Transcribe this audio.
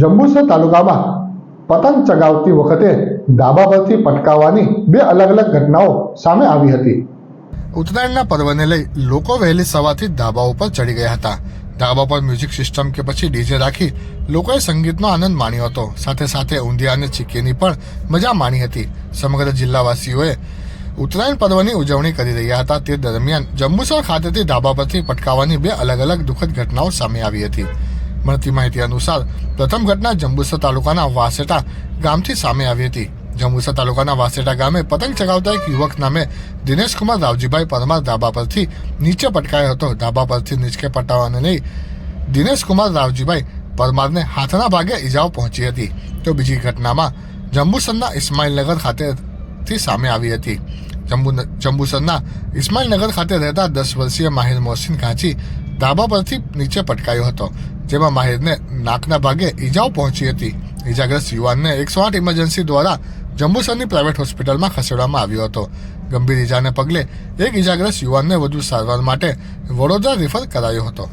જંબુસર તાલુકામાં પતંગ ચગાવતી વખતે ધાબા પરથી પટકાવવાની બે અલગ અલગ ઘટનાઓ સામે આવી હતી. ઉત્તરાયણના પર્વને લઈ લોકો વહેલી સવારથી ધાબા ઉપર ચડી ગયા હતા. ધાબા પર મ્યુઝિક સિસ્ટમ કે પછી ડીજે રાખી લોકોએ સંગીતનો આનંદ માણ્યો હતો. સાથે સાથે ઊંધિયા અને ચીકીની પણ મજા માણી હતી. સમગ્ર જિલ્લાવાસીઓએ ઉત્તરાયણ પર્વની ઉજવણી કરી રહ્યા હતા. તે દરમિયાન જંબુસર ખાતેથી ધાબા પરથી પટકાવવાની બે અલગ અલગ દુઃખદ ઘટનાઓ સામે આવી હતી. મળતી માહિતી અનુસાર પ્રથમ ઘટના જંબુસર તાલુકાના વાસેટા ગામથી સામે આવી હતી. જંબુસર તાલુકાના વાસેટા ગામે પતંગ ચગાવતા એક યુવક નામે દિનેશકુમાર રાવજીભાઈ પરમાર ધાબા પરથી નીચે પટકાયો હતો. ધાબા પરથી નીચે પટાવવાને લઈ દિનેશકુમાર રાવજીભાઈ પરમારને હાથના ભાગે ઈજાઓ પહોંચી હતી. તો બીજી ઘટનામાં જંબુસરના ઇસ્માઇલનગર ખાતેથી સામે આવી હતી. જંબુ જંબુસરના ઇસ્માઇલનગર ખાતે રહેતા દસ વર્ષીય માહિર મોહસિન કાંચી ધાબા પરથી નીચે પટકાયો હતો. જેમાં માહિરને નાકના ભાગે ઈજાઓ પહોંચી હતી. ઈજાગ્રસ્ત યુવાનને એકસો આઠ ઇમરજન્સી દ્વારા જંબુસરની પ્રાઇવેટ હોસ્પિટલમાં ખસેડવામાં આવ્યો હતો. ગંભીર ઈજાને પગલે એક ઈજાગ્રસ્ત યુવાનને વધુ સારવાર માટે વડોદરા રેફર કરાયો હતો.